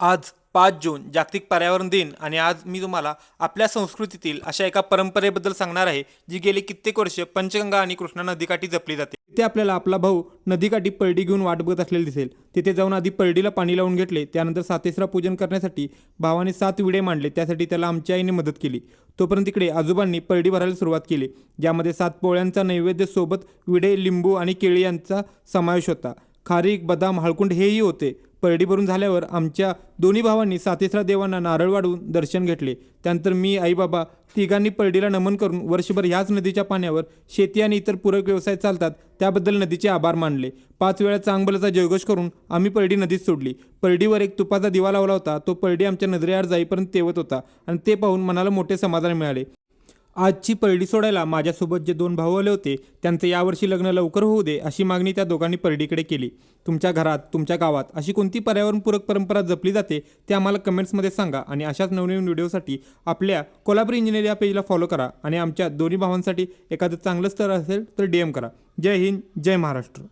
आज पाच जून जागतिक पर्यावरण दिन आणि आज मी तुम्हाला आपल्या संस्कृतीतील अशा एका परंपरेबद्दल सांगणार आहे जी गेली कित्येक वर्ष पंचगंगा आणि कृष्णा नदीकाठी जपली जाते. तिथे आपल्याला आपला भाऊ नदीकाठी पळडी घेऊन वाट बघत असलेले दिसेल. तिथे जाऊन आधी पळडीला पाणी लावून घेतले त्यानंतर सातेसरा पूजन करण्यासाठी भावाने सात विडे मांडले त्यासाठी त्याला आमच्या आईने मदत केली. तोपर्यंत तिकडे आजोबांनी पळडी भरायला सुरुवात केली ज्यामध्ये सात पोळ्यांचा नैवेद्य सोबत विडे लिंबू आणि केळी यांचा समावेश होता. खारीक बदाम हळकुंड हेही होते. परडी भरून झाल्यावर आमच्या दोन्ही भावांनी सातेसरा देवांना नारळ वाढवून दर्शन घेतले. त्यानंतर मी आई बाबा तिघांनी परडीला नमन करून वर्षभर ह्याच नदीच्या पाण्यावर शेती आणि इतर पूरक व्यवसाय चालतात त्याबद्दल नदीचे आभार मानले. पाच वेळा चांगबलाचा जयघोष करून आम्ही परडी नदीत सोडली. परडीवर एक तुपाचा दिवा लावला होता तो परडी आमच्या नजरेआड जाईपर्यंत तेवत होता आणि ते पाहून मनाला मोठे समाधान मिळाले. आजची परडी सोडायला माझ्यासोबत जे दोन भाऊ आले होते त्यांचं यावर्षी लग्न लवकर होऊ दे अशी मागणी त्या दोघांनी परडीकडे केली. तुमच्या घरात तुमच्या गावात अशी कोणती पर्यावरणपूरक परंपरा जपली जाते ते आम्हाला कमेंट्समध्ये सांगा आणि अशाच नवनवीन व्हिडिओसाठी आपल्या कोल्हापूर इंजिनियर या पेजला फॉलो करा आणि आमच्या दोन्ही भावांसाठी एखादं चांगलं स्तर असेल तर डी एम करा. जय हिंद जय महाराष्ट्र.